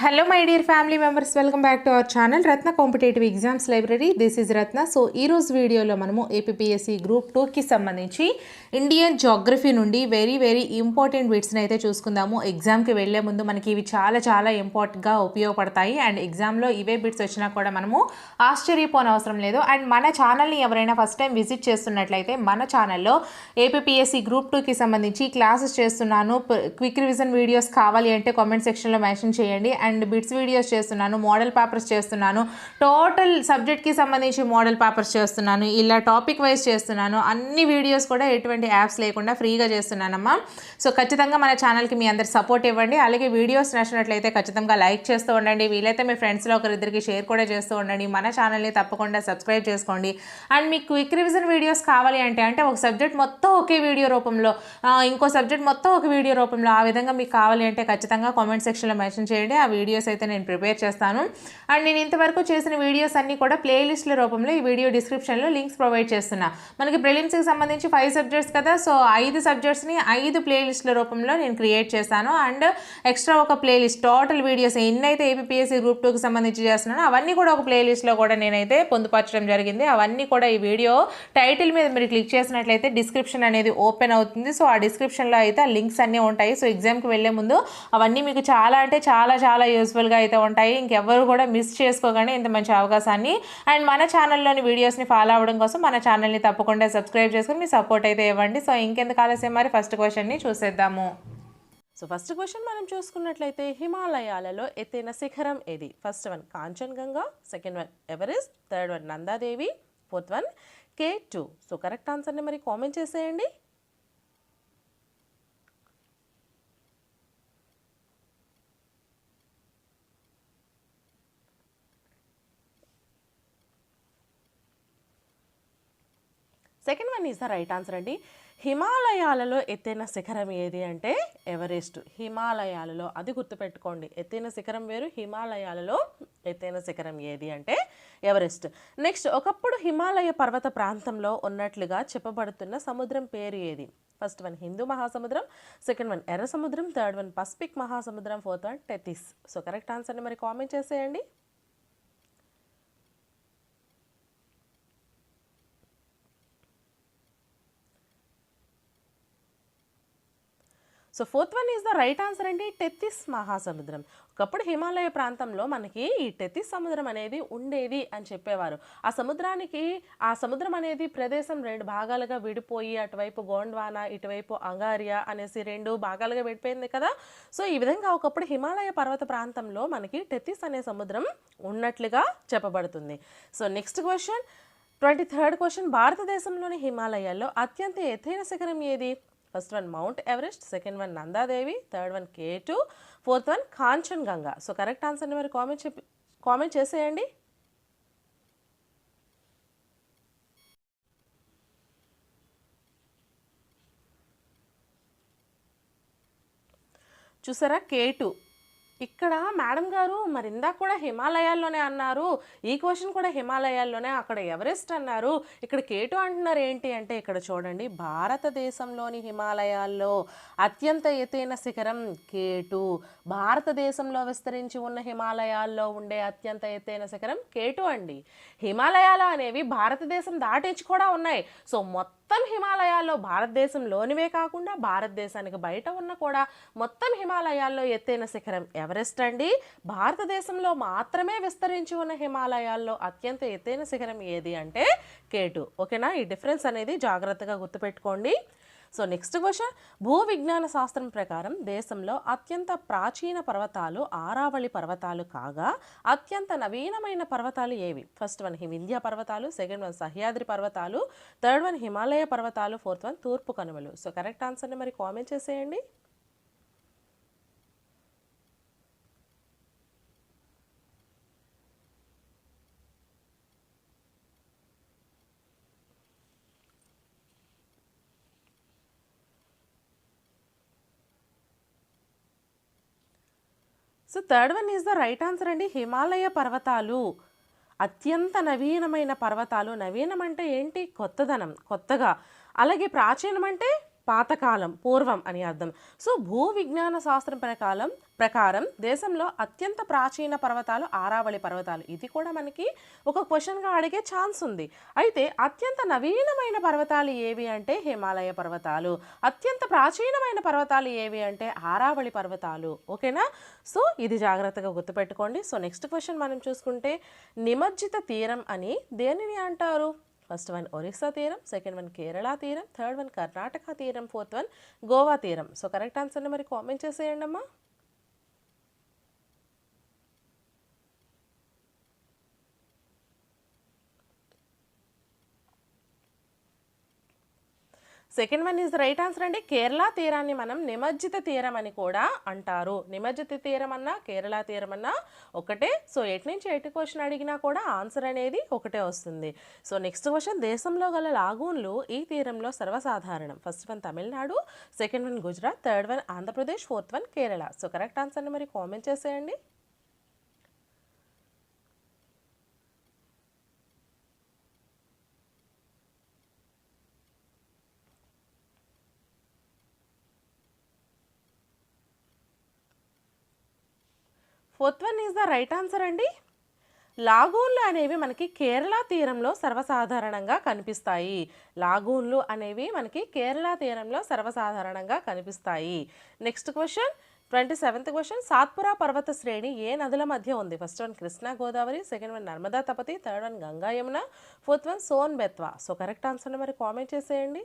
Hello my dear family members welcome back to our channel Ratna competitive exams library this is Ratna so ఈ రోజు వీడియోలో మనము APSC group టూకి సంబంధించి Indian geography నుండి very very important బిట్స్ని అయితే చూసుకుందాము. ఎగ్జామ్కి వెళ్ళే ముందు మనకి ఇవి చాలా చాలా ఇంపార్టెంట్గా ఉపయోగపడతాయి. అండ్ ఎగ్జామ్లో ఇవే బిట్స్ వచ్చినా కూడా మనము ఆశ్చర్యపోనవసరం లేదు. అండ్ మన ఛానల్ని ఎవరైనా ఫస్ట్ టైం విజిట్ చేస్తున్నట్లయితే మన ఛానల్లో ఏపీఎస్సి గ్రూప్ టూకి సంబంధించి క్లాసెస్ చేస్తున్నాను. క్విక్ రివిజన్ వీడియోస్ కావాలి అంటే కామెంట్ సెక్షన్లో మెన్షన్ చేయండి. అండ్ బిట్స్ వీడియోస్ చేస్తున్నాను మోడల్ పేపర్స్ చేస్తున్నాను. టోటల్ సబ్జెక్ట్కి సంబంధించి మోడల్ పేపర్స్ చేస్తున్నాను. ఇలా టాపిక్ వైజ్ చేస్తున్నాను. అన్ని వీడియోస్ కూడా ఎటువంటి యాప్స్ లేకుండా ఫ్రీగా చేస్తున్నానమ్మా. సో ఖచ్చితంగా మన ఛానల్కి మీ అందరు సపోర్ట్ ఇవ్వండి. అలాగే వీడియోస్ నచ్చినట్లయితే ఖచ్చితంగా లైక్ చేస్తూ ఉండండి. వీలైతే మీ ఫ్రెండ్స్లో ఒకరిద్దరికి షేర్ కూడా చేస్తూ ఉండండి. మన ఛానల్ని తప్పకుండా సబ్స్క్రైబ్ చేసుకోండి. అండ్ మీకు క్విక్ రివిజన్ వీడియోస్ కావాలి అంటే అంటే ఒక సబ్జెక్ట్ మొత్తం ఒకే వీడియో రూపంలో ఇంకో సబ్జెక్ట్ మొత్తం ఒక వీడియో రూపంలో ఆ విధంగా మీకు కావాలి అంటే ఖచ్చితంగా కామెంట్ సెక్షన్లో మెన్షన్ చేయండి. ఆ వీడియోస్ అయితే నేను ప్రిపేర్ చేస్తాను. అండ్ నేను ఇంతవరకు చేసిన వీడియోస్ అన్నీ కూడా ప్లేలిస్ట్ల రూపంలో ఈ వీడియో డిస్క్రిప్షన్లో లింక్స్ ప్రొవైడ్ చేస్తున్నా. మనకి ప్రిలిమ్స్కి సంబంధించి ఫైవ్ సబ్జెక్ట్స్ కదా సో ఐదు సబ్జెక్ట్స్ని ఐదు ప్లేలిస్ట్ల రూపంలో నేను క్రియేట్ చేస్తాను అండ్ ఎక్స్ట్రా ఒక ప్లేలిస్ట్ టోటల్ వీడియోస్ ఎన్నైతే ఏపీఎస్సీ గ్రూప్ టూకి సంబంధించి చేస్తున్నానో అవన్నీ కూడా ఒక ప్లేలిస్ట్లో కూడా నేనైతే పొందుపరచడం జరిగింది. అవన్నీ కూడా ఈ వీడియో టైటిల్ మీద మీరు క్లిక్ చేసినట్లయితే డిస్క్రిప్షన్ అనేది ఓపెన్ అవుతుంది. సో ఆ డిస్క్రిప్షన్లో అయితే ఆ లింక్స్ అన్నీ ఉంటాయి. సో ఎగ్జామ్కి వెళ్ళే ముందు అవన్నీ మీకు చాలా అంటే చాలా చాలా యూస్ఫుల్గా అయితే ఉంటాయి. ఇంకెవ్వరు కూడా మిస్ చేసుకోగానే ఇంత మంచి అవకాశాన్ని అండ్ మన ఛానల్లోని వీడియోస్ని ఫాలో అవ్వడం కోసం మన ఛానల్ని తప్పకుండా సబ్స్క్రైబ్ చేసుకుని మీ సపోర్ట్ అయితే ఇవ్వండి. సో ఇంకెందుకు ఆలస్యం? మరి ఫస్ట్ క్వశ్చన్ని చూసేద్దాము. సో ఫస్ట్ క్వశ్చన్ మనం చూసుకున్నట్లయితే హిమాలయాలలో ఎత్తైన శిఖరం ఏది? First one Kanchenjunga second one Everest third one Nanda Devi. Fourth one K two so correct ఆన్సర్ని మరి కామెంట్ చేసేయండి. Second one is the right answer అండి. హిమాలయాలలో ఎత్తైన శిఖరం ఏది అంటే ఎవరెస్ట్. హిమాలయాలలో అది గుర్తుపెట్టుకోండి ఎత్తైన శిఖరం వేరు హిమాలయాలలో ఎత్తైన శిఖరం ఏది అంటే ఎవరెస్ట్. నెక్స్ట్ ఒకప్పుడు హిమాలయ పర్వత ప్రాంతంలో ఉన్నట్లుగా చెప్పబడుతున్న సముద్రం పేరు ఏది? ఫస్ట్ వన్ హిందూ మహాసముద్రం సెకండ్ వన్ ఎర్ర సముద్రం థర్డ్ వన్ పసిఫిక్ మహాసముద్రం fourth one Tethys. So correct ఆన్సర్ని మరి కామెంట్ చేసేయండి. So fourth one is the right answer అండి టెత్తిస్ మహాసముద్రం. ఒకప్పుడు హిమాలయ ప్రాంతంలో మనకి ఈ టెత్తిస్ సముద్రం అనేది ఉండేది అని చెప్పేవారు. ఆ సముద్రానికి ఆ సముద్రం అనేది ప్రదేశం రెండు భాగాలుగా విడిపోయి అటువైపు గోండ్వానా ఇటువైపు అంగారియా అనేసి రెండు భాగాలుగా విడిపోయింది కదా. సో ఈ విధంగా ఒకప్పుడు హిమాలయ పర్వత ప్రాంతంలో మనకి టెత్తిస్ అనే సముద్రం ఉన్నట్లుగా చెప్పబడుతుంది. So next question twenty third question భారతదేశంలోని హిమాలయాల్లో అత్యంత ఎత్తైన శిఖరం ఏది? First one mount Everest second one Nanda Devi third one K two fourth one Kanchenjunga. So correct ఆన్సర్ని మరి కామెంట్ చెప్పి కామెంట్ చేసేయండి. చూసారా? కే టూ ఇక్కడ మేడం గారు మరి ఇందాక కూడా హిమాలయాల్లోనే అన్నారు ఈ క్వశ్చన్ కూడా హిమాలయాల్లోనే అక్కడ ఎవరెస్ట్ అన్నారు. ఇక్కడ కేటు అంటున్నారు ఏంటి అంటే ఇక్కడ చూడండి భారతదేశంలోని హిమాలయాల్లో అత్యంత ఎత్తైన శిఖరం కేటు. భారతదేశంలో విస్తరించి ఉన్న హిమాలయాల్లో ఉండే అత్యంత ఎత్తైన శిఖరం కేటు అండి. హిమాలయాలు అనేవి భారతదేశం దాటించి కూడా ఉన్నాయి. సో మొత్తం మొత్తం హిమాలయాల్లో భారతదేశంలోనివే కాకుండా భారతదేశానికి బయట ఉన్న కూడా మొత్తం హిమాలయాల్లో ఎత్తైన శిఖరం ఎవరెస్ట్ అండి? భారతదేశంలో మాత్రమే విస్తరించి ఉన్న హిమాలయాల్లో అత్యంత ఎత్తైన శిఖరం ఏది అంటే కేటు. ఓకేనా? ఈ డిఫరెన్స్ అనేది జాగ్రత్తగా గుర్తుపెట్టుకోండి. So next question. భూ విజ్ఞాన శాస్త్రం ప్రకారం దేశంలో అత్యంత ప్రాచీన పర్వతాలు ఆరావళి పర్వతాలు కాగా అత్యంత నవీనమైన పర్వతాలు ఏవి? ఫస్ట్ వన్ వింధ్య పర్వతాలు సెకండ్ వన్ సహ్యాద్రి పర్వతాలు థర్డ్ వన్ హిమాలయ పర్వతాలు ఫోర్త్ వన్ తూర్పు కనుమలు. సో కరెక్ట్ ఆన్సర్ని మరి కామెంట్ చేసేయండి. So third one is the right answer అండి. హిమాలయ పర్వతాలు. అత్యంత నవీనమైన పర్వతాలు. నవీనం అంటే ఏంటి? కొత్తదనం కొత్తగా. అలాగే ప్రాచీనం అంటే పాతకాలం పూర్వం అని అర్థం. సో భూ విజ్ఞాన శాస్త్రం ప్రకారం ప్రకారం దేశంలో అత్యంత ప్రాచీన పర్వతాలు ఆరావళి పర్వతాలు. ఇది కూడా మనకి ఒక క్వశ్చన్గా అడిగే ఛాన్స్ ఉంది. అయితే అత్యంత నవీనమైన పర్వతాలు ఏవి అంటే హిమాలయ పర్వతాలు. అత్యంత ప్రాచీనమైన పర్వతాలు ఏవి అంటే ఆరావళి పర్వతాలు. ఓకేనా? సో ఇది జాగ్రత్తగా గుర్తుపెట్టుకోండి. సో నెక్స్ట్ క్వశ్చన్ మనం చూసుకుంటే నిమజ్జిత తీరం అని దేనిని అంటారు? ఫస్ట్ వన్ ఒరిస్సా తీరం సెకండ్ వన్ కేరళ తీరం థర్డ్ వన్ కర్ణాటక తీరం ఫోర్త్ వన్ గోవా తీరం. సో కరెక్ట్ ఆన్సర్ని మరి కామెంట్ చేసేయండి అమ్మా second one is right answer అండి. కేరళ తీరాన్ని మనం నిమజ్జిత తీరం అని కూడా అంటారు. నిమజ్జిత తీరం అన్నా కేరళ తీరం అన్నా ఒకటే. సో ఎటు నుంచి ఎయిట్ క్వశ్చన్ అడిగినా కూడా ఆన్సర్ అనేది ఒకటే వస్తుంది. సో నెక్స్ట్ క్వశ్చన్ దేశంలో గల లాగూన్లు ఈ తీరంలో సర్వసాధారణం. First one Tamil Nadu second one Gujarat third one Andhra Pradesh fourth one Kerala. So correct ఆన్సర్ని మరి కామెంట్ చేసేయండి. Fourth one is the right answer అండి? లాగూన్లు అనేవి మనకి కేరళ తీరంలో సర్వసాధారణంగా కనిపిస్తాయి. లాగూన్లు అనేవి మనకి కేరళ తీరంలో సర్వసాధారణంగా కనిపిస్తాయి. Next question twenty seventh question Satpura పర్వత శ్రేణి ఏ నదుల మధ్య ఉంది? First one Krishna Godavari. Second one Narmada Tapti. Third one Ganga Yamuna. Fourth one Son Betwa so correct ఆన్సర్ని మరి కామెంట్ చేసేయండి.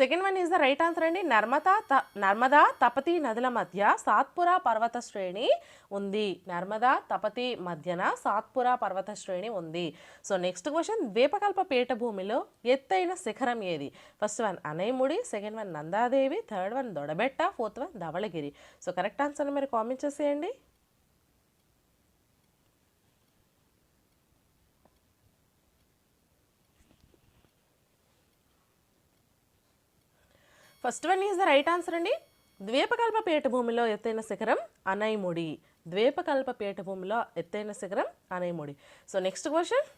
Second one is the right answer అండి. నర్మదా త నర్మదా తపతి నదుల మధ్య సాత్పురా పర్వత శ్రేణి ఉంది. నర్మదా తపతి మధ్యన సాత్పురా పర్వత శ్రేణి ఉంది. సో నెక్స్ట్ క్వశ్చన్ ద్వీపకల్ప పీఠభూమిలో ఎత్తైన శిఖరం ఏది? First one Anamudi second one Nanda Devi third one Doddabetta fourth one Dhaulagiri. So correct answer మీరు కామెంట్ చేసేయండి. First one is the right answer అండి. ద్వీపకల్ప పీఠభూమిలో ఎత్తైన శిఖరం అనైముడి ద్వీపకల్ప పీఠభూమిలో ఎత్తైన శిఖరం అనైముడి సో నెక్స్ట్ క్వశ్చన్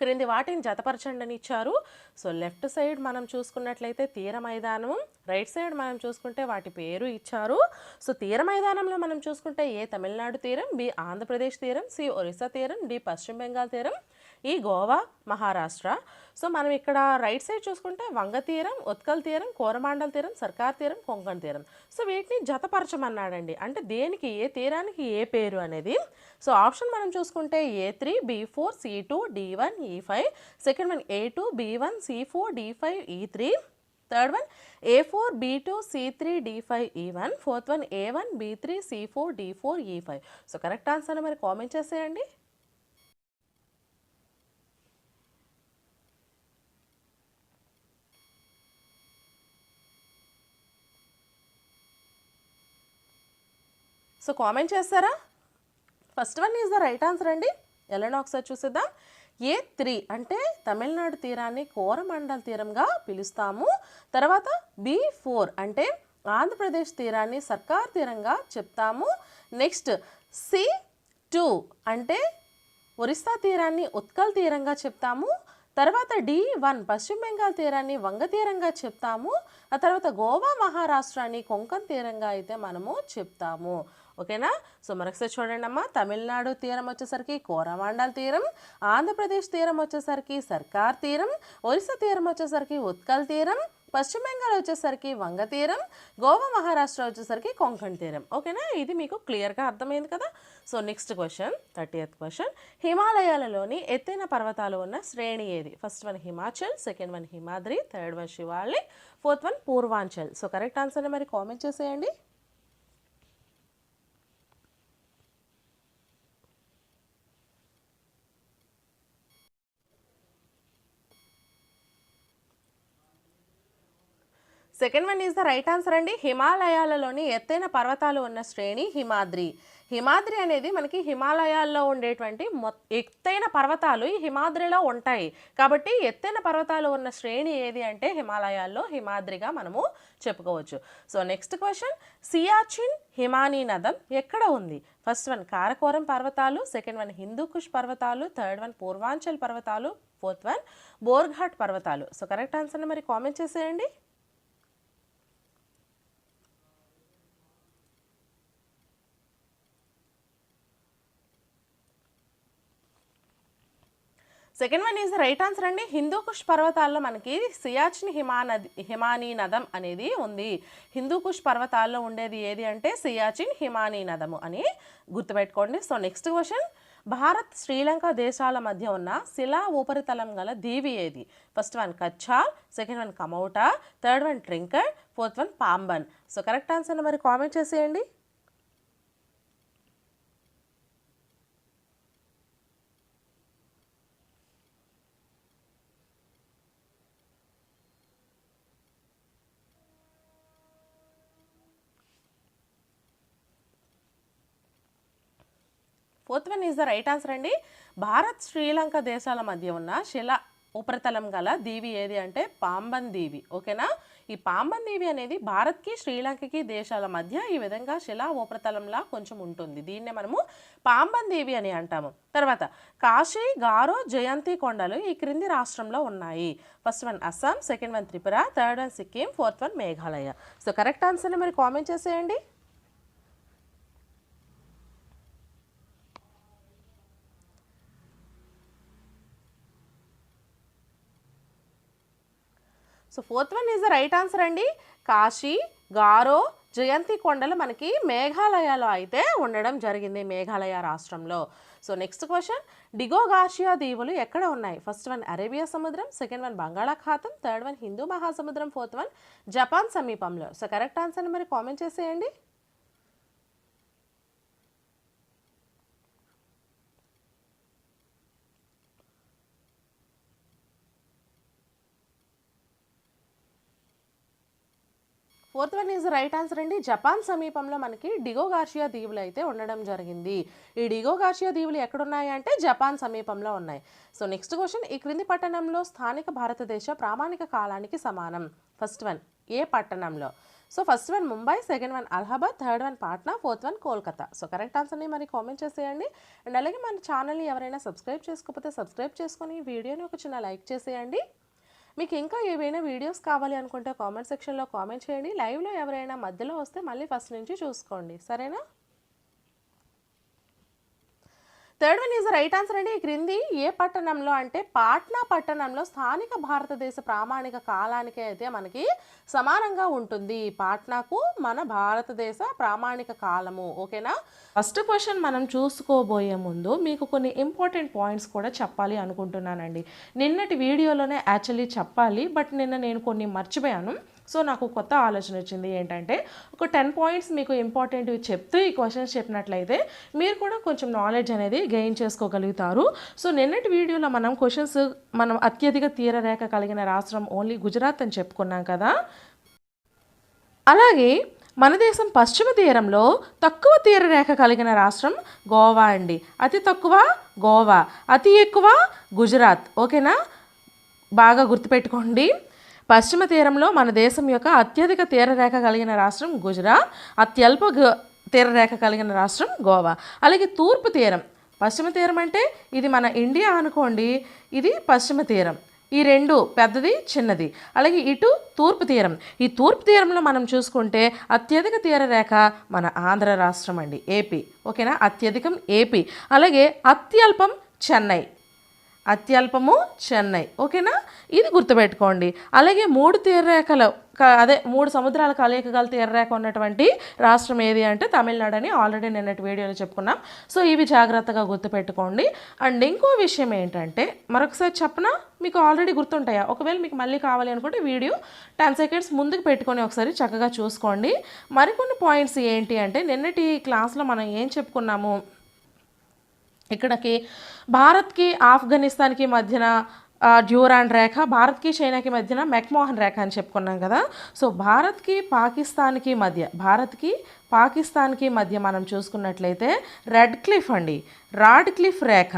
క్రింది వాటిని జతపరచండి అని ఇచ్చారు. సో లెఫ్ట్ సైడ్ మనం చూసుకున్నట్లయితే తీర మైదానం రైట్ సైడ్ మనం చూసుకుంటే వాటి పేరు ఇచ్చారు. సో తీర మైదానంలో మనం చూసుకుంటే ఏ తమిళనాడు తీరం బి ఆంధ్రప్రదేశ్ తీరం సి ఒరిస్సా తీరం డి పశ్చిమ బెంగాల్ తీరం ఈ గోవా మహారాష్ట్ర. సో మనం ఇక్కడ రైట్ సైడ్ చూసుకుంటే వంగ తీరం ఉత్కల్ తీరం కోరమాండల్ తీరం సర్కార్ తీరం కొంకణ్ తీరం. సో వీటిని జతపరచమన్నాడండి. అంటే దేనికి ఏ తీరానికి ఏ పేరు అనేది. సో ఆప్షన్ మనం చూసుకుంటే A three B four C two D one E five. Second one A two B one C four D five E three. Third one A four B two C three D five E one. Fourth one A one B three C four D four E five. So correct answer మరి comment చేసేయండి. So comment చేస్తారా? First one is the right answer అండి. ఎలానో ఒకసారి చూసేద్దాం. ఏ three అంటే తమిళనాడు తీరాన్ని కోరమండల్ తీరంగా పిలుస్తాము. తర్వాత బి ఫోర్ అంటే ఆంధ్రప్రదేశ్ తీరాన్ని సర్కార్ తీరంగా చెప్తాము. నెక్స్ట్ సి టూ అంటే ఒరిస్సా తీరాన్ని ఉత్కల్ తీరంగా చెప్తాము. తర్వాత డి వన్ పశ్చిమ బెంగాల్ తీరాన్ని వంగ తీరంగా చెప్తాము. ఆ తర్వాత గోవా మహారాష్ట్రాన్ని కొంకన్ తీరంగా అయితే మనము చెప్తాము. ఓకేనా? సో మరొకసారి చూడండి అమ్మ తమిళనాడు తీరం వచ్చేసరికి కోరమాండల్ తీరం ఆంధ్రప్రదేశ్ తీరం వచ్చేసరికి సర్కార్ తీరం ఒరిస్సా తీరం వచ్చేసరికి ఉత్కల్ తీరం పశ్చిమ బెంగాల్ వచ్చేసరికి వంగ తీరం గోవా మహారాష్ట్ర వచ్చేసరికి కొంకణ్ తీరం. ఓకేనా? ఇది మీకు క్లియర్గా అర్థమైంది కదా? So next question thirty eighth question. హిమాలయాలలోని ఎత్తైన పర్వతాలు ఉన్న శ్రేణి ఏది? First one Himachal second one Himadri third one Shivalik fourth one Purvanchal. So correct ఆన్సర్ని మరి కామెంట్ చేసేయండి. Second one is the right answer అండి. హిమాలయాలలోని ఎత్తైన పర్వతాలు ఉన్న శ్రేణి హిమాద్రి. హిమాద్రి అనేది మనకి హిమాలయాల్లో ఉండేటువంటి ఎత్తైన పర్వతాలు ఈ హిమాద్రిలో ఉంటాయి. కాబట్టి ఎత్తైన పర్వతాలు ఉన్న శ్రేణి ఏది అంటే హిమాలయాల్లో హిమాద్రిగా మనము చెప్పుకోవచ్చు. సో నెక్స్ట్ క్వశ్చన్ సియాచిన్ హిమానీ నదం ఎక్కడ ఉంది? ఫస్ట్ వన్ కారకోరం పర్వతాలు సెకండ్ వన్ హిందూకుష్ పర్వతాలు థర్డ్ వన్ పూర్వాంచల్ పర్వతాలు ఫోర్త్ వన్ బోర్ఘాట్ పర్వతాలు. సో కరెక్ట్ ఆన్సర్ని మరి కామెంట్ చేసేయండి. Second one is right answer అండి. హిందూకుష్ పర్వతాల్లో మనకి సియాచిన్ హిమానది హిమానీ నదం అనేది ఉంది. హిందూకుష్ పర్వతాల్లో ఉండేది ఏది అంటే సియాచిన్ హిమానీ నదము అని గుర్తుపెట్టుకోండి. So next question Bharat Sri Lanka దేశాల మధ్య ఉన్న శిలా ఉపరితలం గల దీవి ఏది? First one Katchal second one Kamorta third one Trinkat fourth one Pamban so correct ఆన్సర్ని మరి కామెంట్ చేసేయండి. Fourth one is the right answer అండి. భారత్ శ్రీలంక దేశాల మధ్య ఉన్న శిల ఉపరితలం గల దీవి ఏది అంటే పాంబన్ దీవి. ఓకేనా? ఈ పాంబన్ దీవి అనేది భారత్కి శ్రీలంకకి దేశాల మధ్య ఈ విధంగా శిలా ఉపరితలంలా కొంచెం ఉంటుంది. దీన్నే మనము పాంబన్ దీవి అని అంటాము. తర్వాత కాశీ గారో జయంతి కొండలు ఈ క్రింది రాష్ట్రంలో ఉన్నాయి. First one Assam second one Tripura third one Sikkim fourth one Meghalaya. So correct ఆన్సర్ని మరి కామెంట్ చేసేయండి. So fourth one is the right answer అండి. కాశీ గారో జయంతి కొండలు మనకి మేఘాలయలో అయితే ఉండడం జరిగింది మేఘాలయ రాష్ట్రంలో. సో నెక్స్ట్ క్వశ్చన్ డిగోగాషియా దీవులు ఎక్కడ ఉన్నాయి? ఫస్ట్ వన్ అరేబియా సముద్రం. సెకండ్ వన్ బంగాళాఖాతం. థర్డ్ వన్ హిందూ మహాసముద్రం. ఫోర్త్ వన్ జపాన్ సమీపంలో. సో కరెక్ట్ ఆన్సర్ని మరి కామెంట్ చేసేయండి. Fourth one is right answer అండి. జపాన్ సమీపంలో మనకి డిగోగార్షియా దీవులు అయితే ఉండడం జరిగింది. ఈ డిగోగార్షియా దీవులు ఎక్కడున్నాయి అంటే జపాన్ సమీపంలో ఉన్నాయి. So next question. ఈ క్రింది పట్టణంలో స్థానిక భారతదేశ ప్రామాణిక కాలానికి సమానం. ఫస్ట్ వన్ ఏ పట్టణంలో? So first one Mumbai second one Allahabad third one Patna fourth one Kolkata. So correct ఆన్సర్ని మరి కామెంట్ చేసేయండి. అండ్ అలాగే మన ఛానల్ని ఎవరైనా సబ్స్క్రైబ్ చేసుకోకపోతే సబ్స్క్రైబ్ చేసుకొని వీడియోని ఒక చిన్న లైక్ చేసేయండి. మీకు ఇంకా ఏవైనా వీడియోస్ కావాలి అనుకుంటే కామెంట్ సెక్షన్లో కామెంట్ చేయండి. లైవ్లో ఎవరైనా మధ్యలో వస్తే మళ్ళీ ఫస్ట్ నుంచి చూసుకోండి. సరేనా? Third one is right answer అండి. క్రింది ఏ పట్టణంలో అంటే పాట్నా పట్టణంలో స్థానిక భారతదేశ ప్రామాణిక కాలానికి అయితే మనకి సమానంగా ఉంటుంది. పాట్నాకు మన భారతదేశ ప్రామాణిక కాలము. ఓకేనా? ఫస్ట్ క్వశ్చన్ మనం చూసుకోబోయే ముందు మీకు కొన్ని ఇంపార్టెంట్ పాయింట్స్ కూడా చెప్పాలి అనుకుంటున్నానండి. నిన్నటి వీడియోలోనే యాక్చువల్లీ చెప్పాలి బట్ నిన్న నేను కొన్ని మర్చిపోయాను. సో నాకు కొత్త ఆలోచన వచ్చింది ఏంటంటే ఒక టెన్ పాయింట్స్ మీకు ఇంపార్టెంట్ చెప్తూ ఈ క్వశ్చన్స్ చెప్పినట్లయితే మీరు కూడా కొంచెం నాలెడ్జ్ అనేది గెయిన్ చేసుకోగలుగుతారు. సో నిన్నటి వీడియోలో మనం క్వశ్చన్స్ మనం అత్యధిక తీరరేఖ కలిగిన రాష్ట్రం ఓన్లీ గుజరాత్ అని చెప్పుకున్నాం కదా. అలాగే మన దేశం పశ్చిమ తీరంలో తక్కువ తీరరేఖ కలిగిన రాష్ట్రం గోవా అండి. అతి తక్కువ గోవా అతి ఎక్కువ గుజరాత్. ఓకేనా? బాగా గుర్తుపెట్టుకోండి. పశ్చిమ తీరంలో మన దేశం యొక్క అత్యధిక తీరరేఖ కలిగిన రాష్ట్రం గుజరాత్ అత్యల్ప తీరరేఖ కలిగిన రాష్ట్రం గోవా. అలాగే తూర్పు తీరం. పశ్చిమ తీరం అంటే ఇది మన ఇండియా అనుకోండి ఇది పశ్చిమ తీరం. ఈ రెండు పెద్దది చిన్నది. అలాగే ఇటు తూర్పు తీరం. ఈ తూర్పు తీరంలో మనం చూసుకుంటే అత్యధిక తీరరేఖ మన ఆంధ్ర రాష్ట్రం అండి ఏపీ. ఓకేనా? అత్యధికం ఏపీ. అలాగే అత్యల్పం చెన్నై. అత్యల్పము చెన్నై. ఓకేనా? ఇది గుర్తుపెట్టుకోండి. అలాగే మూడు తీరరేఖలు అదే మూడు సముద్రాల కలయిక గల తీరరేఖ ఉన్నటువంటి రాష్ట్రం ఏది అంటే తమిళనాడు అని ఆల్రెడీ నిన్నటి వీడియోలో చెప్పుకున్నాం. సో ఇవి జాగ్రత్తగా గుర్తుపెట్టుకోండి. అండ్ ఇంకో విషయం ఏంటంటే మరొకసారి చెప్పనా? మీకు ఆల్రెడీ గుర్తుంటాయా? ఒకవేళ మీకు మళ్ళీ కావాలి అనుకుంటే వీడియో టెన్ సెకండ్స్ ముందుకు పెట్టుకొని ఒకసారి చక్కగా చూసుకోండి. మరికొన్ని పాయింట్స్ ఏంటి అంటే నిన్నటి క్లాస్లో మనం ఏం చెప్పుకున్నాము? ఇక్కడికి భారత్కి ఆఫ్ఘనిస్తాన్కి మధ్యన డ్యూరాన్ డ్యూరాండ్ రేఖ భారత్కి చైనాకి మధ్యన మెక్మోహన్ రేఖ అని చెప్పుకున్నాం కదా. సో భారత్కి పాకిస్తాన్కి మధ్య భారత్కి పాకిస్తాన్కి మధ్య మనం చూసుకున్నట్లయితే రెడ్ క్లిఫ్ అండి. రాడ్ క్లిఫ్ రేఖ.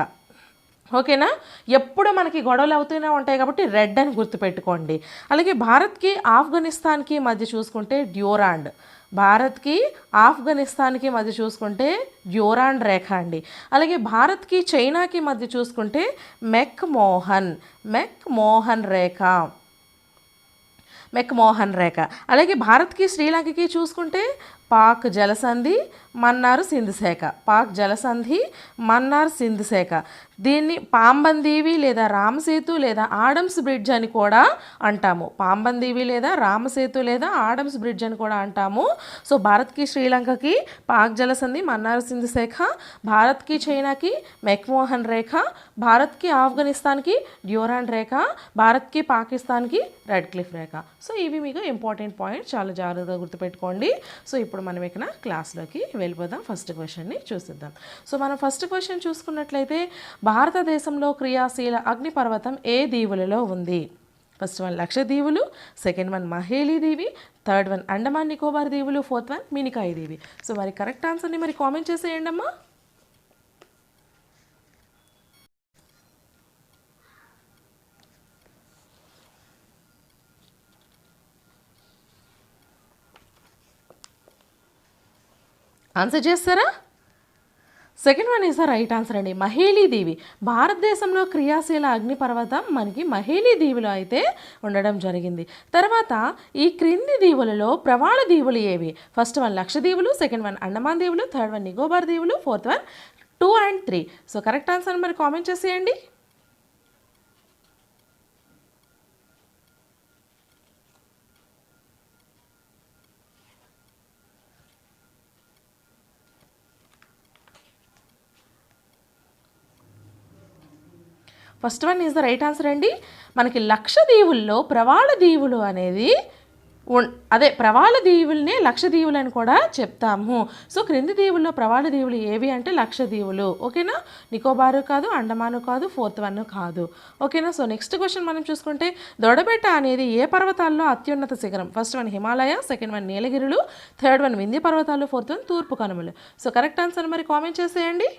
ఓకేనా? ఎప్పుడు మనకి గొడవలు అవుతూనే ఉంటాయి కాబట్టి రెడ్ అని గుర్తుపెట్టుకోండి. అలాగే భారత్కి ఆఫ్ఘనిస్తాన్కి మధ్య చూసుకుంటే డ్యూరాండ్. భారత్కి ఆఫ్ఘనిస్తాన్కి మధ్య చూసుకుంటే డ్యూరాండ్ రేఖ అండి. అలాగే భారత్కి చైనాకి మధ్య చూసుకుంటే మెక్ మోహన్ మెక్ మోహన్ రేఖ. మెక్ మోహన్ రేఖ. అలాగే భారత్కి శ్రీలంకకి చూసుకుంటే పాక్ జలసంధి మన్నార్ సింధు శాఖ. పాక్ జలసంధి మన్నార్ సింధు శాఖ. దీన్ని పాంబందీవి లేదా రామసేతు లేదా ఆడమ్స్ బ్రిడ్జ్ అని కూడా అంటాము. పాంబందీవి లేదా రామసేతు లేదా ఆడమ్స్ బ్రిడ్జ్ అని కూడా అంటాము. సో భారత్కి శ్రీలంకకి పాక్ జలసంధి మన్నార్ సింధు శాఖ భారత్కి చైనాకి మెక్మోహన్ రేఖ భారత్కి ఆఫ్ఘనిస్తాన్కి డ్యూరాన్ రేఖ భారత్కి పాకిస్తాన్కి రెడ్ క్లిఫ్ రేఖ. సో ఇవి మీకు ఇంపార్టెంట్ పాయింట్. చాలా జాగ్రత్తగా గుర్తుపెట్టుకోండి. సో ఇప్పుడు మనం ఇక్కడ క్లాస్లోకి వెళ్ళిపోదాం. ఫస్ట్ క్వశ్చన్ని చూసిద్దాం. సో మనం ఫస్ట్ క్వశ్చన్ చూసుకున్నట్లయితే భారతదేశంలో క్రియాశీల అగ్నిపర్వతం ఏ దీవులలో ఉంది? ఫస్ట్ వన్ లక్షదీవులు సెకండ్ వన్ మహేలీ దీవి థర్డ్ వన్ అండమాన్ నికోబార్ దీవులు ఫోర్త్ వన్ మినికాయి దీవి. సో మరి కరెక్ట్ ఆన్సర్ని మరి కామెంట్ చేసేయండి అమ్మా ఆన్సర్ చేస్తారా? Second one is the right answer అండి. మహేలీ దీవి. భారతదేశంలో క్రియాశీల అగ్నిపర్వతం మనకి మహేలీదేవిలో అయితే ఉండడం జరిగింది. తర్వాత ఈ క్రింది దీవులలో ప్రవాళ దీవులు ఏవి? ఫస్ట్ వన్ లక్షదీవులు సెకండ్ వన్ అండమాన్ దీవులు థర్డ్ వన్ నికోబార్ దీవులు fourth one two and three so correct answer మరి కామెంట్ చేసేయండి. First one is the right answer అండి. మనకి లక్షద్వీవుల్లో ప్రవాళ దీవులు అనేది అదే ప్రవాళ దీవుల్నే లక్షద్వీవులు అని కూడా చెప్తాము. సో క్రింది దీవుల్లో ప్రవాళ దీవులు ఏవి అంటే లక్షద్వీవులు ఓకేనా? నికోబారు కాదు అండమాను కాదు ఫోర్త్ వన్ కాదు. ఓకేనా? సో నెక్స్ట్ క్వశ్చన్ మనం చూసుకుంటే దొడబెట్ట అనేది ఏ పర్వతాల్లో అత్యున్నత శిఖరం? First one Himalaya second one నీలగిరులు third one Vindhya పర్వతాలు ఫోర్త్ వన్ తూర్పు కనుమలు. సో కరెక్ట్ ఆన్సర్ మరి కామెంట్ చేసేయండి.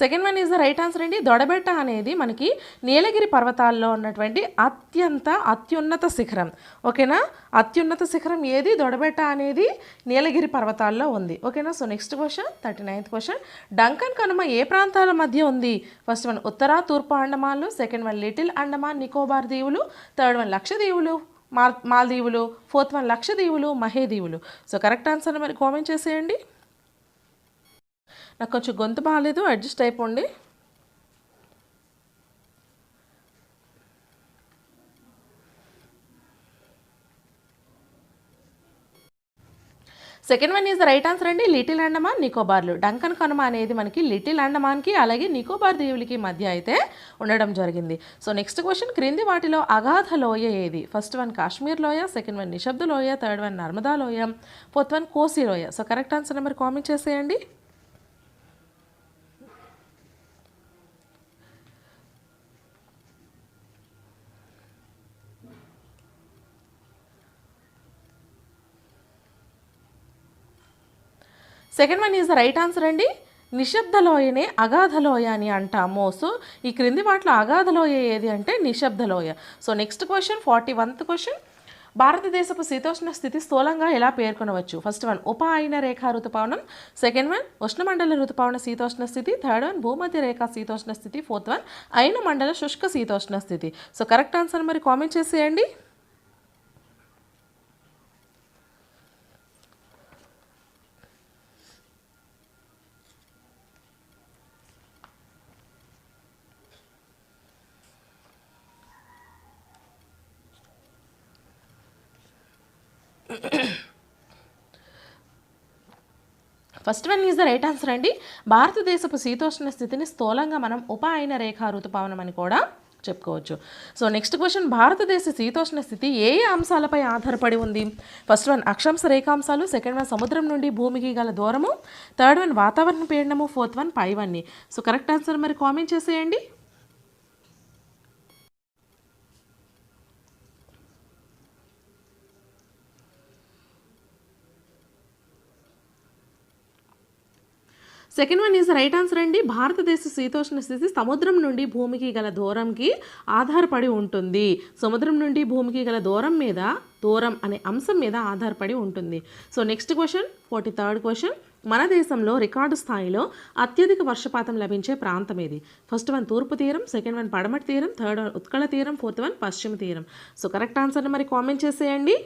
Second one is the right answer అండి. దొడబెట్ట అనేది మనకి నీలగిరి పర్వతాల్లో ఉన్నటువంటి అత్యంత అత్యున్నత శిఖరం. ఓకేనా? అత్యున్నత శిఖరం ఏది? దొడబెట్ట అనేది నీలగిరి పర్వతాల్లో ఉంది. ఓకేనా? So next question thirty ninth question Duncan Kanuma ఏ ప్రాంతాల మధ్య ఉంది? ఫస్ట్ వన్ ఉత్తర తూర్పు అండమాన్లు second one little Andaman Nicobar దీవులు థర్డ్ వన్ లక్షదీవులు మాల్ మాల్దీవులు ఫోర్త్ వన్ లక్షదీవులు మహేదీవులు సో కరెక్ట్ ఆన్సర్ మరి కామెంట్ చేసేయండి. నాకు కొంచెం గొంతు బాగాలేదు అడ్జస్ట్ అయిపోండి. Second one is the right answer అండి. లిటిల్ అండమాన్ నికోబార్లు డంకన్ కనుమ అనేది మనకి లిటిల్ అండమాన్కి అలాగే నికోబార్ దీవులకి మధ్య అయితే ఉండడం జరిగింది. సో నెక్స్ట్ క్వశ్చన్ క్రింది వాటిలో అగాధ లోయ ఏది? ఫస్ట్ వన్ కాశ్మీర్ లోయ సెకండ్ వన్ నిశ్శబ్ద లోయ థర్డ్ వన్ నర్మదా లోయ ఫోర్త్ వన్ కోసి లోయ. So correct answer number comment చేసేయండి. Second one is the right answer అండి. నిశ్శబ్ద లోయనే అగాధ లోయ అని అంటాము. సో ఈ క్రింది వాటిలో అగాధ లోయ ఏది అంటే నిశ్శబ్ద లోయ so next question forty oneth question భారతదేశపు శీతోష్ణ స్థితి స్థూలంగా ఎలా పేర్కొనవచ్చు? ఫస్ట్ వన్ ఉప అయిన రేఖా ఋతుపవనం సెకండ్ వన్ ఉష్ణమండల ఋతుపవన శీతోష్ణ స్థితి. థర్డ్ వన్ భూమధ్య రేఖా శీతోష్ణ స్థితి. ఫోర్త్ వన్ అయిన మండల శుష్క శీతోష్ణ స్థితి. సో కరెక్ట్ ఆన్సర్ మరి కామెంట్ చేసేయండి. First one is the right answer అండి. భారతదేశపు శీతోష్ణ స్థితిని స్థూలంగా మనం ఉప అయిన రేఖా ఋతుపవనం అని కూడా చెప్పుకోవచ్చు. సో నెక్స్ట్ క్వశ్చన్ భారతదేశ శీతోష్ణ స్థితి ఏ ఏ అంశాలపై ఆధారపడి ఉంది? ఫస్ట్ వన్ అక్షాంశ రేఖాంశాలు. సెకండ్ వన్ సముద్రం నుండి భూమికి గల దూరము. థర్డ్ వన్ వాతావరణ పీడనము. ఫోర్త్ వన్ పైవన్నీ సో కరెక్ట్ ఆన్సర్ మరి కామెంట్ చేసేయండి. Second one is right answer అండి. భారతదేశ శీతోష్ణ స్థితి సముద్రం నుండి భూమికి గల దూరంకి ఆధారపడి ఉంటుంది. సముద్రం నుండి భూమికి గల దూరం మీద దూరం అనే అంశం మీద ఆధారపడి ఉంటుంది. So next question forty third question మన దేశంలో రికార్డు స్థాయిలో అత్యధిక వర్షపాతం లభించే ప్రాంతం ఏది? ఫస్ట్ వన్ తూర్పు తీరం సెకండ్ వన్ పడమటి తీరం థర్డ్ వన్ ఉత్కళ తీరం ఫోర్త్ వన్ పశ్చిమ తీరం. సో కరెక్ట్ ఆన్సర్ని మరి కామెంట్ చేసేయండి.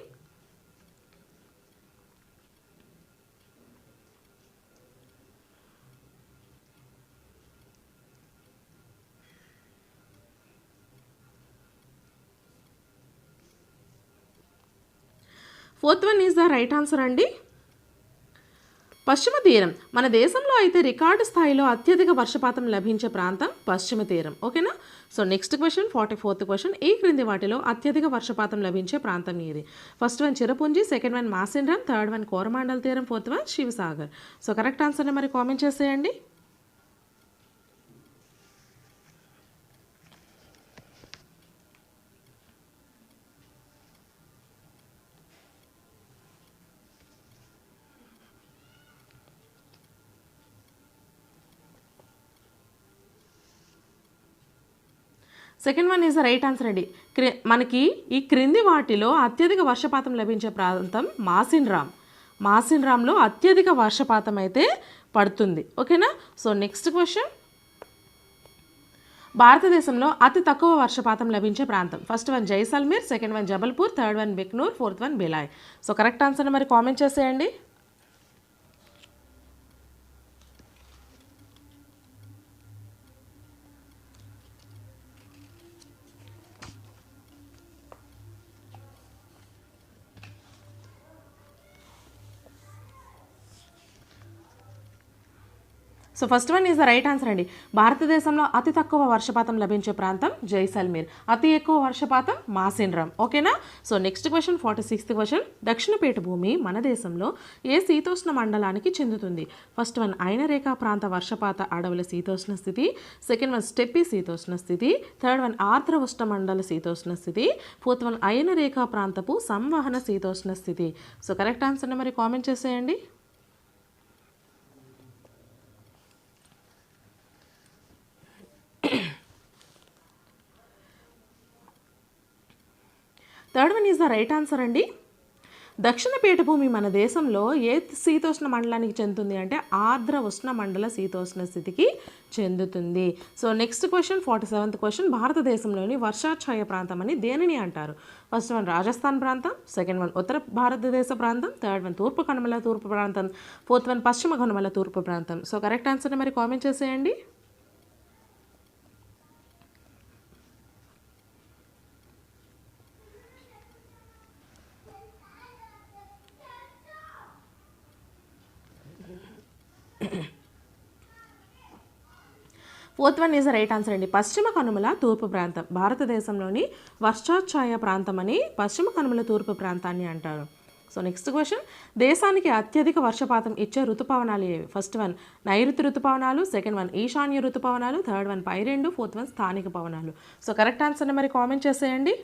Fourth one is the right answer అండి. పశ్చిమ తీరం. మన దేశంలో అయితే రికార్డు స్థాయిలో అత్యధిక వర్షపాతం లభించే ప్రాంతం పశ్చిమ తీరం. ఓకేనా so next question forty fourth question ఈ క్రింది వాటిలో అత్యధిక వర్షపాతం లభించే ప్రాంతం ఏది first one Cherrapunji second one Mawsynram third one Coromandel తీరం fourth one Sivasagar so correct ఆన్సర్ని మరి కామెంట్ చేసేయండి. Second one is the right answer అండి మనకి ఈ క్రింది వాటిలో అత్యధిక వర్షపాతం లభించే ప్రాంతం మాసిన్రామ్. మాసిన్రామ్లో అత్యధిక వర్షపాతం అయితే పడుతుంది. ఓకేనా సో నెక్స్ట్ క్వశ్చన్ భారతదేశంలో అతి తక్కువ వర్షపాతం లభించే ప్రాంతం. First one Jaisalmer second one Jabalpur third one Bikaner fourth one Bhilai so correct answer మరి కామెంట్ చేసేయండి. So first one is the right answer అండి. భారతదేశంలో అతి తక్కువ వర్షపాతం లభించే ప్రాంతం జైసల్మీర్. అతి ఎక్కువ వర్షపాతం మాసిండ్రమ్ ఓకేనా so next question forty sixth question దక్షిణ పీఠభూమి మన దేశంలో ఏ శీతోష్ణ మండలానికి చెందుతుంది? ఫస్ట్ వన్ ఐనరేఖా ప్రాంత వర్షపాత అడవుల శీతోష్ణ స్థితి. సెకండ్ వన్ స్టెప్పి శీతోష్ణ స్థితి. థర్డ్ వన్ ఆర్ద్ర ఉష్ణ మండల శీతోష్ణ స్థితి. ఫోర్త్ వన్ ఐనరేఖా ప్రాంతపు సంవహన శీతోష్ణ స్థితి. సో కరెక్ట్ ఆన్సర్ని మరి కామెంట్ చేసేయండి. Third one is the right answer అండి. దక్షిణ పీఠభూమి మన దేశంలో ఏ శీతోష్ణ మండలానికి చెందుతుంది అంటే ఆర్ద్ర ఉష్ణ మండల శీతోష్ణ స్థితికి చెందుతుంది. So next question forty seventh question భారతదేశంలోని వర్షాఛాయ ప్రాంతం అని దేనిని అంటారు? ఫస్ట్ వన్ రాజస్థాన్ ప్రాంతం. సెకండ్ వన్ ఉత్తర భారతదేశ ప్రాంతం. థర్డ్ వన్ తూర్పు కనుమల తూర్పు ప్రాంతం. ఫోర్త్ వన్ పశ్చిమ కనుమల తూర్పు ప్రాంతం. సో కరెక్ట్ ఆన్సర్ని మరి కామెంట్ చేసేయండి. Fourth one is right answer అండి. పశ్చిమ కనుమల తూర్పు ప్రాంతం. భారతదేశంలోని వర్షాఛాయ ప్రాంతం అని పశ్చిమ కనుమల తూర్పు ప్రాంతాన్ని అంటారు. సో నెక్స్ట్ క్వశ్చన్ దేశానికి అత్యధిక వర్షపాతం ఇచ్చే ఋతుపవనాలు ఏవి? ఫస్ట్ వన్ నైరుతి ఋతుపవనాలు. సెకండ్ వన్ ఈశాన్య ఋతుపవనాలు. థర్డ్ వన్ పై రెండు ఫోర్త్ వన్ స్థానిక పవనాలు. సో కరెక్ట్ ఆన్సర్ని మరి కామెంట్ చేసేయండి.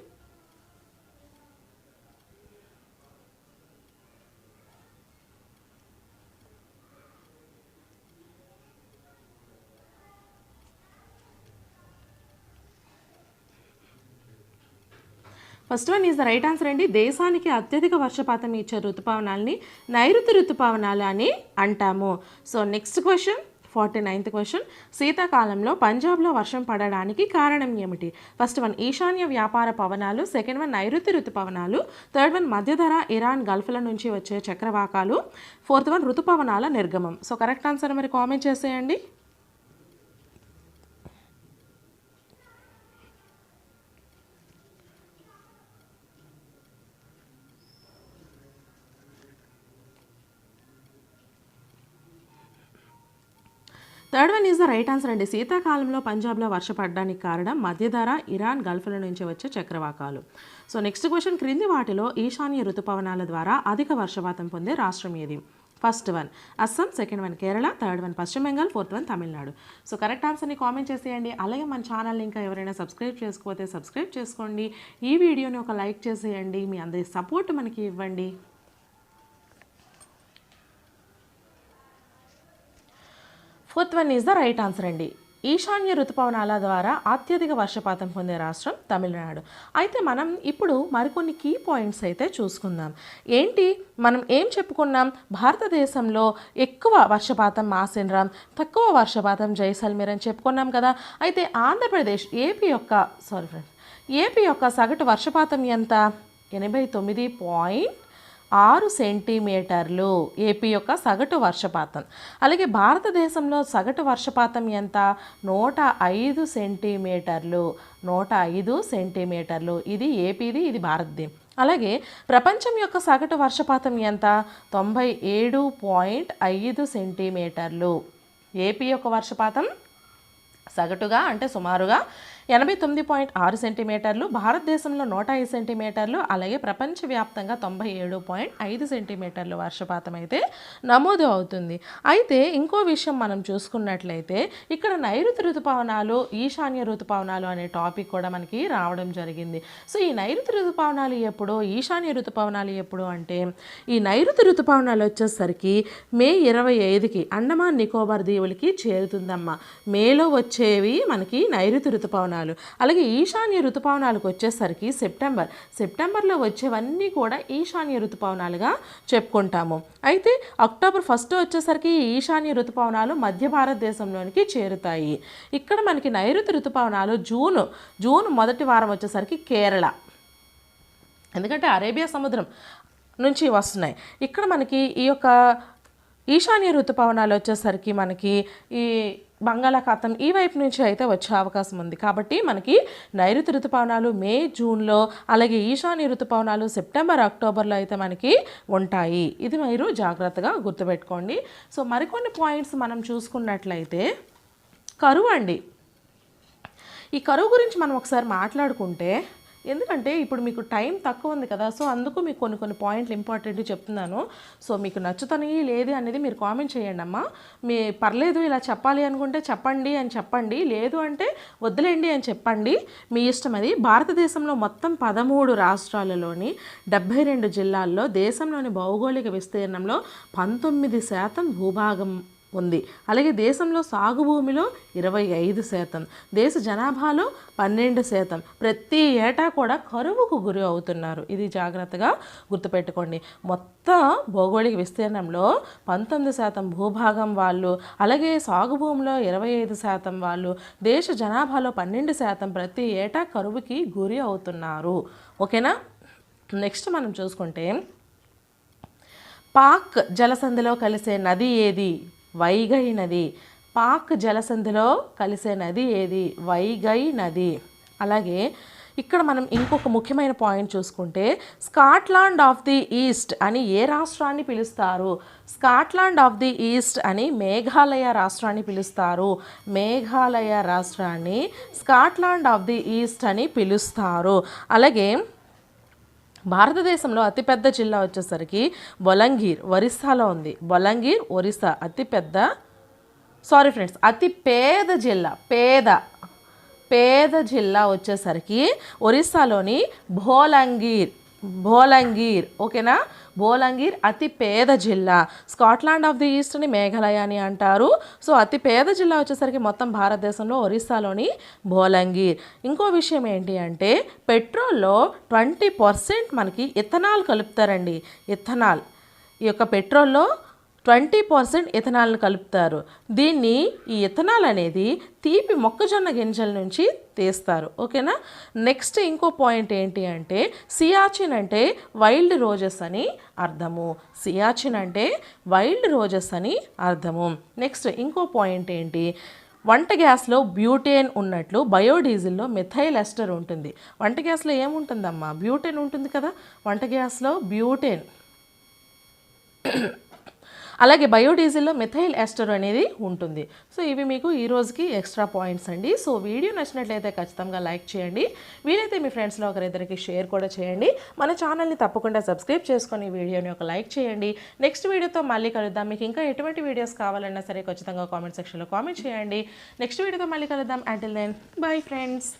First one is the right answer అండి. దేశానికి అత్యధిక వర్షపాతం ఇచ్చే ఋతుపవనాల్ని నైరుతి ఋతుపవనాలు అని అంటాము. So next question forty ninth question శీతాకాలంలో పంజాబ్లో వర్షం పడడానికి కారణం ఏమిటి? ఫస్ట్ వన్ ఈశాన్య వ్యాపార పవనాలు. సెకండ్ వన్ నైరుతి ఋతుపవనాలు. థర్డ్ వన్ మధ్యధర ఇరాన్ గల్ఫ్ల నుంచి వచ్చే చక్రవాకాలు. ఫోర్త్ వన్ ఋతుపవనాల నిర్గమం. సో కరెక్ట్ ఆన్సర్ మరి కామెంట్ చేసేయండి. Third one is the right answer అండి. శీతాకాలంలో పంజాబ్లో వర్షపడడానికి కారణం మధ్యధర ఇరాన్ గల్ఫ్ల నుంచి వచ్చే చక్రవాకాలు. సో నెక్స్ట్ క్వశ్చన్ క్రింది వాటిలో ఈశాన్య ఋతుపవనాల ద్వారా అధిక వర్షపాతం పొందే రాష్ట్రం ఏది? First one Assam second one Kerala third one పశ్చిమ Bengal fourth one Tamil Nadu. So correct ఆన్సర్ని కామెంట్ చేసేయండి. అలాగే మన ఛానల్ని ఇంకా ఎవరైనా సబ్స్క్రైబ్ చేసుకోకపోతే సబ్స్క్రైబ్ చేసుకోండి. ఈ వీడియోని ఒక లైక్ చేసేయండి. మీ అందరి సపోర్ట్ మనకి ఇవ్వండి. Fourth one is the right answer అండి. ఈశాన్య ఋతుపవనాల ద్వారా అత్యధిక వర్షపాతం పొందే రాష్ట్రం తమిళనాడు. అయితే మనం ఇప్పుడు మరికొన్ని కీ పాయింట్స్ అయితే చూసుకుందాం. ఏంటి? మనం ఏం చెప్పుకున్నాం? భారతదేశంలో ఎక్కువ వర్షపాతం మాసిన్రామ్ తక్కువ వర్షపాతం జైసల్మీర్ అని చెప్పుకున్నాం కదా. అయితే ఆంధ్రప్రదేశ్ ఏపీ యొక్క సారీ ఫ్రెండ్స్ ఏపీ యొక్క సగటు వర్షపాతం ఎంత? ఎనభై తొమ్మిది పాయింట్ ఆరు సెంటీమీటర్లు ఏపీ యొక్క సగటు వర్షపాతం. అలాగే భారతదేశంలో సగటు వర్షపాతం ఎంత? నూట ఐదు సెంటీమీటర్లు. నూట ఐదు సెంటీమీటర్లు. ఇది ఏపీది ఇది భారతదేశం అలాగే ప్రపంచం యొక్క సగటు వర్షపాతం ఎంత? తొంభై ఏడు పాయింట్ ఐదు సెంటీమీటర్లు. ఏపీ యొక్క వర్షపాతం సగటుగా అంటే సుమారుగా ఎనభై తొమ్మిది పాయింట్ ఆరు సెంటీమీటర్లు భారతదేశంలో నూట ఐదు సెంటీమీటర్లు అలాగే ప్రపంచవ్యాప్తంగా తొంభై ఏడు పాయింట్ ఐదు సెంటీమీటర్లు వర్షపాతం అయితే నమోదు అవుతుంది. అయితే ఇంకో విషయం మనం చూసుకున్నట్లయితే ఇక్కడ నైరుతి ఋతుపవనాలు ఈశాన్య ఋతుపవనాలు అనే టాపిక్ కూడా మనకి రావడం జరిగింది. సో ఈ నైరుతి ఋతుపవనాలు ఎప్పుడు ఈశాన్య ఋతుపవనాలు ఎప్పుడు అంటే ఈ నైరుతి ఋతుపవనాలు వచ్చేసరికి మే ఇరవై ఐదుకి అండమాన్ నికోబార్ దీవులకి చేరుతుందమ్మా. మేలో వచ్చేవి మనకి నైరుతి ఋతుపవనాలు అలాగే ఈశాన్య ఋతుపవనాలకు వచ్చేసరికి సెప్టెంబర్. సెప్టెంబర్లో వచ్చేవన్నీ కూడా ఈశాన్య ఋతుపవనాలుగా చెప్పుకుంటాము. అయితే అక్టోబర్ ఫస్ట్ వచ్చేసరికి ఈశాన్య ఋతుపవనాలు మధ్య భారతదేశంలోనికి చేరుతాయి. ఇక్కడ మనకి నైరుతి ఋతుపవనాలు జూన్. జూన్ మొదటి వారం వచ్చేసరికి కేరళ. ఎందుకంటే అరేబియా సముద్రం నుంచి వస్తున్నాయి. ఇక్కడ మనకి ఈ యొక్క ఈశాన్య ఋతుపవనాలు వచ్చేసరికి మనకి ఈ బంగాళాఖాతం ఈ వైపు నుంచి అయితే వచ్చే అవకాశం ఉంది. కాబట్టి మనకి నైరుతి ఋతుపవనాలు మే జూన్లో అలాగే ఈశాన్య ఋతుపవనాలు సెప్టెంబర్ అక్టోబర్లో అయితే మనకి ఉంటాయి. ఇది మీరు జాగ్రత్తగా గుర్తుపెట్టుకోండి. సో మరికొన్ని పాయింట్స్ మనం చూసుకున్నట్లయితే కరువు అండి. ఈ కరువు గురించి మనం ఒకసారి మాట్లాడుకుంటే ఎందుకంటే ఇప్పుడు మీకు టైం తక్కువ ఉంది కదా సో అందుకు మీకు కొన్ని కొన్ని పాయింట్లు ఇంపార్టెంట్ చెప్తున్నాను. సో మీకు నచ్చుతాయి లేదు అనేది మీరు కామెంట్ చేయండి అమ్మా. మీ పర్లేదు ఇలా చెప్పాలి అనుకుంటే చెప్పండి అని చెప్పండి లేదు అంటే వదిలేండి అని చెప్పండి. మీ ఇష్టం అది. భారతదేశంలో మొత్తం పదమూడు రాష్ట్రాలలోని డెబ్బై రెండు జిల్లాల్లో దేశంలోని భౌగోళిక విస్తీర్ణంలో పంతొమ్మిది శాతం భూభాగం ఉంది. అలాగే దేశంలో సాగు భూమిలో ఇరవై ఐదు శాతం దేశ జనాభాలో పన్నెండు శాతం. ప్రతి ఏటా కూడా కరువుకు గురి అవుతున్నారు. ఇది జాగ్రత్తగా గుర్తుపెట్టుకోండి. మొత్తం భౌగోళిక విస్తీర్ణంలో పంతొమ్మిది శాతం భూభాగం వాళ్ళు అలాగే సాగు భూమిలో ఇరవై ఐదు శాతం వాళ్ళు దేశ జనాభాలో పన్నెండు శాతం ప్రతి ఏటా కరువుకి గురి అవుతున్నారు. ఓకేనా? నెక్స్ట్ మనం చూసుకుంటే పాక్ జలసంధిలో కలిసే నది ఏది? వైగై నది పాక్ జలసంధిలో కలిసే నది ఏది? వైగై నది అలాగే ఇక్కడ మనం ఇంకొక ముఖ్యమైన పాయింట్ చూసుకుంటే స్కాట్లాండ్ ఆఫ్ ది ఈస్ట్ అని ఏ రాష్ట్రాన్ని పిలుస్తారు? స్కాట్లాండ్ ఆఫ్ ది ఈస్ట్ అని మేఘాలయ రాష్ట్రాన్ని పిలుస్తారు. మేఘాలయ రాష్ట్రాన్ని స్కాట్లాండ్ ఆఫ్ ది ఈస్ట్ అని పిలుస్తారు. అలాగే భారతదేశంలో అతిపెద్ద జిల్లా వచ్చేసరికి బొలంగీర్ ఒరిస్సాలో ఉంది. బొలంగీర్ ఒరిస్సా అతిపెద్ద సారీ ఫ్రెండ్స్ అతి పేద జిల్లా పేద పేద జిల్లా వచ్చేసరికి ఒరిస్సాలోని భోలంగీర్ భోలంగీర్ ఓకేనా? బోలంగిర్ అతి పేద జిల్లా. స్కాట్లాండ్ ఆఫ్ ది ఈస్ట్ని మేఘాలయ అని అంటారు. సో అతి పేద జిల్లా వచ్చేసరికి మొత్తం భారతదేశంలో ఒరిస్సాలోని బోలంగిర్. ఇంకో విషయం ఏంటి అంటే పెట్రోల్లో ట్వంటీ పర్సెంట్ మనకి ఇథనాల్ కలుపుతారండి. ఇథనాల్. ఈ యొక్క పెట్రోల్లో ట్వంటీ పర్సెంట్ ఇథనాల్ని కలుపుతారు. దీన్ని ఈ ఇథనాల్ అనేది తీపి మొక్కజొన్న గింజల నుంచి తీస్తారు. ఓకేనా? నెక్స్ట్ ఇంకో పాయింట్ ఏంటి అంటే సియాచిన్ అంటే వైల్డ్ రోజెస్ అని అర్థము. సియాచిన్ అంటే వైల్డ్ రోజెస్ అని అర్థము. నెక్స్ట్ ఇంకో పాయింట్ ఏంటి? వంట గ్యాస్లో బ్యూటేన్ ఉన్నట్లు బయోడీజిల్లో మిథైల్ ఎస్టర్ ఉంటుంది. వంట గ్యాస్లో ఏముంటుందమ్మా? బ్యూటేన్ ఉంటుంది కదా. వంట గ్యాస్లో బ్యూటేన్. అలాగే బయోడీజిల్లో మెథైల్ ఎస్టర్ అనేది ఉంటుంది. సో ఇవి మీకు ఈ రోజుకి ఎక్స్ట్రా పాయింట్స్ అండి. సో వీడియో నచ్చినట్లయితే ఖచ్చితంగా లైక్ చేయండి. వీలైతే మీ ఫ్రెండ్స్లో ఒకరిద్దరికి షేర్ కూడా చేయండి. మన ఛానల్ని తప్పకుండా సబ్స్క్రైబ్ చేసుకొని వీడియోని ఒక లైక్ చేయండి. నెక్స్ట్ వీడియోతో మళ్ళీ కలుద్దాం. మీకు ఇంకా ఎటువంటి వీడియోస్ కావాలన్నా సరే ఖచ్చితంగా కామెంట్ సెక్షన్లో కామెంట్ చేయండి. నెక్స్ట్ వీడియోతో మళ్ళీ కలుద్దాం. Until then bye friends